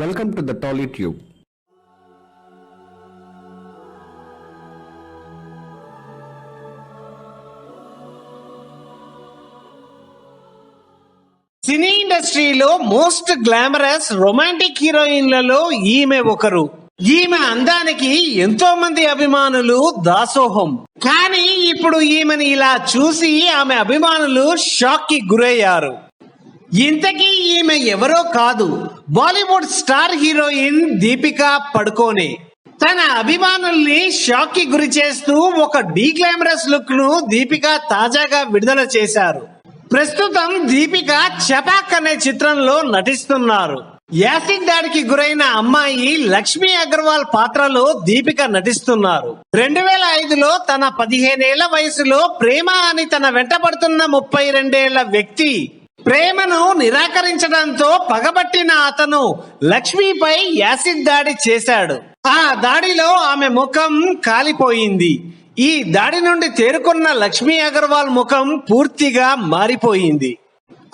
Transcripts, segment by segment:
Welcome to the Tolly tube cine ఇండస్ట్రీలో most glamorous romantic హీరోయిన్లలో ఈమె ఒకరు. ఈమె అందానికి ఎంతో మంది అభిమానులు దాసోహం. కానీ ఇప్పుడు ఈమెను ఇలా చూసి ఆమె అభిమానులు షాక్కి గురయ్యారు. ఇంతకీ ఈమె ఎవరో కాదు. Bollywood star heroine Deepika Padukone. తన అభిమానుల్ని షాక్కి గురి చేస్తూ ఒక డీగ్లామరస్ లుక్ను దీపిక తాజాగా విడుదల చేశారు. ప్రస్తుతం దీపిక చపాక్ అనే చిత్రంలో నటిస్తున్నారు. యాసిడ్ దాడికి గురైన అమ్మాయి లక్ష్మీ అగర్వాల్ పాత్రలో దీపిక నటిస్తున్నారు. రెండు వేల ఐదులో తన పదిహేనేళ్ళ వయసులో ప్రేమ అని తన వెంటబడుతున్న ముప్పై రెండేళ్ళ వ్యక్తి ప్రేమను నిరాకరించడంతో పగబట్టిన అతను లక్ష్మిపై యాసిడ్ దాడి చేశాడు. ఆ దాడిలో ఆమె ముఖం కాలిపోయింది. ఈ దాడి నుండి తేరుకున్న లక్ష్మీ అగర్వాల్ ముఖం పూర్తిగా మారిపోయింది.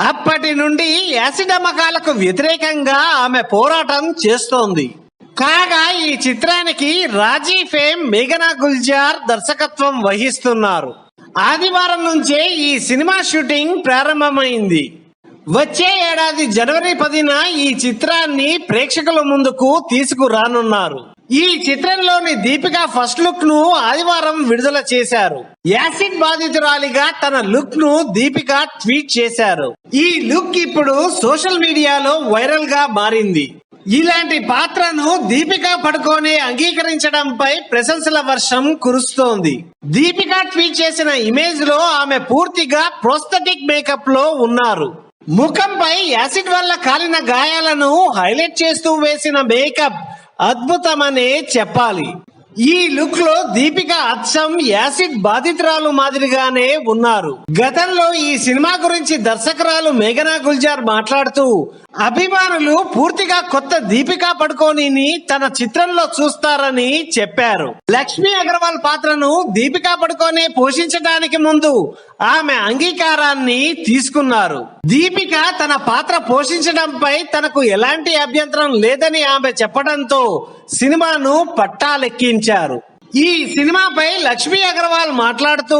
అప్పటి నుండి యాసిడ్ అమ్మకాలకు వ్యతిరేకంగా ఆమె పోరాటం చేస్తోంది. కాగా ఈ చిత్రానికి రాజీ ఫేమ్ మేఘనా గుల్జార్ దర్శకత్వం వహిస్తున్నారు. ఆదివారం నుంచే ఈ సినిమా షూటింగ్ ప్రారంభమైంది. వచ్చే ఏడాది జనవరి పదిన ఈ చిత్రాన్ని ప్రేక్షకుల ముందుకు తీసుకురానున్నారు. ఈ చిత్రంలోని దీపిక ఫస్ట్ లుక్ను ఆదివారం విడుదల చేశారు. యాసిడ్ బాధితురాలిగా తన లుక్ను దీపిక ట్వీట్ చేశారు. ఈ లుక్ ఇప్పుడు సోషల్ మీడియాలో వైరల్గా మారింది. ఇలాంటి పాత్రను దీపిక పడుకోని అంగీకరించడంపై ప్రశంసల వర్షం కురుస్తోంది. దీపిక ట్వీట్ చేసిన ఇమేజ్లో ఆమె పూర్తిగా ప్రోస్థెటిక్ మేకప్లో ఉన్నారు. ముఖంపై యాసిడ్ వల్ల కాలిన గాయాలను హైలైట్ చేస్తూ వేసిన మేకప్ అద్భుతమనే చెప్పాలి. ఈ లుక్లో దీపిక అచ్చం యాసిడ్ బాధితురాలు మాదిరిగానే ఉన్నారు. గతంలో ఈ సినిమా గురించి దర్శకురాలు మేఘనా గుల్జార్ మాట్లాడుతూ అభిమానులు పూర్తిగా కొత్త దీపికా పడుకోనిని తన చిత్రంలో చూస్తారని చెప్పారు. లక్ష్మీ అగర్వాల్ పాత్రను దీపికా పడుకోనే పోషించడానికి ముందు ఆమె అంగీకారాన్ని తీసుకున్నారు. దీపిక తన పాత్ర పోషించడంపై తనకు ఎలాంటి అభ్యంతరం లేదని ఆమె చెప్పడంతో సినిమాను పట్టాలెక్కించారు ఈ సినిమాపై లక్ష్మీ అగర్వాల్ మాట్లాడుతూ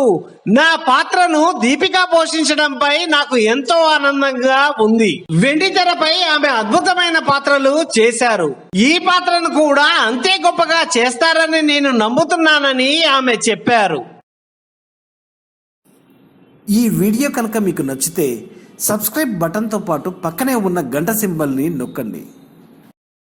నా పాత్రను దీపిక పోషించడంపై నాకు ఎంతో ఆనందంగా ఉంది. వెండి తెరపై ఆమె అద్భుతమైన పాత్రలు చేశారు. ఈ పాత్రను కూడా అంతే గొప్పగా చేస్తారని నేను నమ్ముతున్నానని ఆమె చెప్పారు. ఈ వీడియో కనుక మీకు నచ్చితే సబ్స్క్రైబ్ బటన్తో పాటు పక్కనే ఉన్న గంట సింబల్ని నొక్కండి.